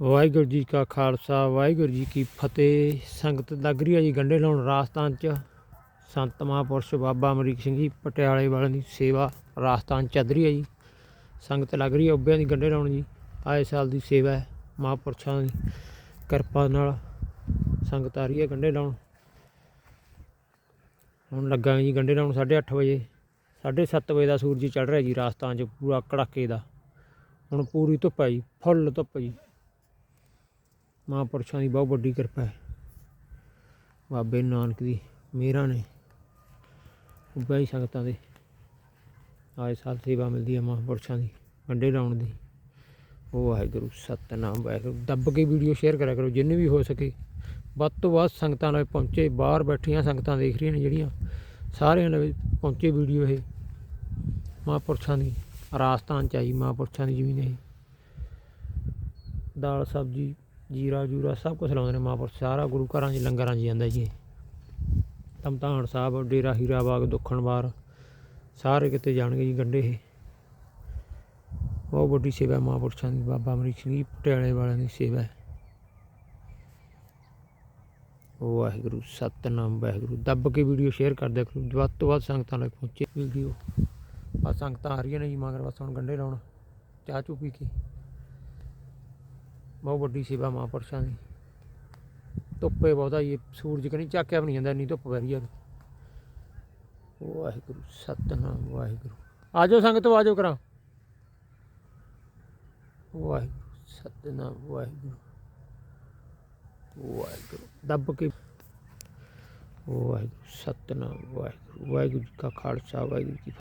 ਵਾਹਿਗੁਰੂ ਜੀ ਕਾ ਖਾਲਸਾ, ਵਾਹਿਗੁਰੂ ਜੀ ਕੀ ਫਤਿਹ। ਸੰਗਤ ਲੱਗ ਰਹੀ ਹੈ ਜੀ ਗੰਡੇ ਲਾਉਣ ਰਾਜਸਥਾਨ ਚ। ਸੰਤ ਮਹਾਂਪੁਰਸ਼ ਬਾਬਾ ਅਮਰੀਕ ਸਿੰਘ ਜੀ, ਪਟਿਆਲੇ ਵਾਲਿਆਂ ਦੀ ਸੇਵਾ ਰਾਜਸਥਾਨ ਚ ਹੈ ਜੀ। ਸੰਗਤ ਲੱਗ ਰਹੀ ਹੈ ਉੱਬਿਆਂ ਦੀ ਗੰਡੇ ਲਾਉਣ ਜੀ, ਆਏ ਸਾਲ ਦੀ ਸੇਵਾ ਹੈ ਮਹਾਂਪੁਰਸ਼ਾਂ ਦੀ ਕਿਰਪਾ ਨਾਲ। ਸੰਗਤ ਆ ਰਹੀ ਹੈ ਗੰਡੇ ਲਾਉਣ। ਹੁਣ ਲੱਗਾ ਜੀ ਗੰਡੇ ਲਾਉਣ 8:30 ਵਜੇ। 7:30 ਵਜੇ ਦਾ ਸੂਰਜ ਚੜ ਰਿਹਾ ਜੀ ਰਾਜਸਥਾਨ 'ਚ ਪੂਰਾ ਕੜਾਕੇ ਦਾ। ਹੁਣ ਪੂਰੀ ਧੁੱਪ ਹੈ ਜੀ, ਫੁੱਲ ਧੁੱਪ ਜੀ। ਮਹਾਂਪੁਰਸ਼ਾਂ ਦੀ ਬਹੁਤ ਵੱਡੀ ਕਿਰਪਾ ਹੈ। ਬਾਬੇ ਨਾਨਕ ਦੀ ਮਿਹਰਾਂ ਨੇ ਉੱਭਿਆ ਸੰਗਤਾਂ ਦੇ ਆਏ ਸਾਲ ਸੇਵਾ ਮਿਲਦੀ ਹੈ ਮਹਾਂਪੁਰਸ਼ਾਂ ਦੀ ਗੰਡੇ ਲਾਉਣ ਦੀ। ਉਹ ਵਾਹਿਗੁਰੂ, ਸਤਨਾਮ ਵਾਹਿਗੁਰੂ। ਦੱਬ ਕੇ ਵੀਡੀਓ ਸ਼ੇਅਰ ਕਰਿਆ ਕਰੋ, ਜਿੰਨੇ ਵੀ ਹੋ ਸਕੇ। ਵੱਧ ਤੋਂ ਵੱਧ ਸੰਗਤਾਂ ਨਾਲ ਪਹੁੰਚੇ, ਬਾਹਰ ਬੈਠੀਆਂ ਸੰਗਤਾਂ ਦੇਖ ਰਹੀਆਂ ਨੇ ਜਿਹੜੀਆਂ, ਸਾਰਿਆਂ ਨਾਲ ਪਹੁੰਚੇ ਵੀਡੀਓ ਇਹ। ਮਹਾਂਪੁਰਸ਼ਾਂ ਦੀ ਰਾਜਸਥਾਨ ਚ ਆਈ, ਮਹਾਂਪੁਰਸ਼ਾਂ ਦੀ ਜ਼ਮੀਨ ਇਹ। ਦਾਲ, ਸਬਜ਼ੀ ਜੀਰਾ ਜੂਰਾ ਸਭ ਕੁਝ ਲਾਉਂਦੇ ਨੇ ਮਹਾਂਪੁਰਸ਼ ਸਾਰਾ ਗੁਰੂ ਘਰਾਂ 'ਚ ਲੰਗਰਾਂ 'ਚ ਜਾਂਦਾ ਜੀ। ਇਹ ਤਮਤਾਨ ਸਾਹਿਬ, ਡੇਰਾ ਹੀਰਾ ਬਾਗ ਦੁੱਖਣਵਾਰ ਸਾਰੇ ਕਿਤੇ ਜਾਣਗੇ ਜੀ ਗੰਡੇ ਇਹ। ਬਹੁਤ ਵੱਡੀ ਸੇਵਾ ਮਹਾਂਪੁਰਸ਼ਾਂ ਦੀ, ਬਾਬਾ ਅਮਰੀਕ ਸਿੰਘ ਜੀ, ਪਟਿਆਲੇ ਵਾਲਿਆਂ ਦੀ ਸੇਵਾ ਹੈ। ਵਾਹਿਗੁਰੂ, ਸਤਨਾਮ ਵਾਹਿਗੁਰੂ, ਦੱਬ ਕੇ ਵੀਡੀਓ ਸ਼ੇਅਰ ਕਰ ਦਿਆ ਕਰੋ। ਵੱਧ ਤੋਂ ਵੱਧ ਸੰਗਤਾਂ ਤੱਕ ਪਹੁੰਚੇ ਵੀਡੀਓ। ਆ ਸੰਗਤਾਂ ਆ ਰਹੀਆਂ ਨੇ ਜੀ, ਮਗਰ ਬਸ ਹੁਣ ਗੰਡੇ ਲਾਉਣ। ਚਾਹ ਚੂ ਪੀ ਕੇ। ਬਹੁਤ ਵੱਡੀ ਸੇਵਾ ਮਹਾਂਪੁਰਸ਼ਾਂ ਦੀ। ਧੁੱਪੇ ਬਹੁਤਾ ਜੀ ਸੂਰਜ ਕਨੀ ਝਾਕਿਆ ਵੀ ਨਹੀਂ ਜਾਂਦਾ, ਇੰਨੀ ਧੁੱਪ ਪੈ ਰਹੀ ਹੈ ਵਾਹਿਗੁਰੂ, ਸਤਨਾਮ, ਵਾਹਿਗੁਰੂ। ਆਜੋ ਸੰਗਤ ਆਜੋ ਕਰਾਂ ਵਾਹਿਗੁਰੂ, ਸਤਨਾਮ, ਵਾਹਿਗੁਰੂ। ਵਾਹਿਗੁਰੂ, ਦੱਬ ਕੇ। ਵਾਹਿਗੁਰੂ, ਸਤਨਾਮ, ਵਾਹਿਗੁਰੂ। ਵਾਹਿਗੁਰੂ ਜੀ ਕਾ ਖਾਲਸਾ, ਵਾਹਿਗੁਰੂ ਜੀ ਫਤਿਹ।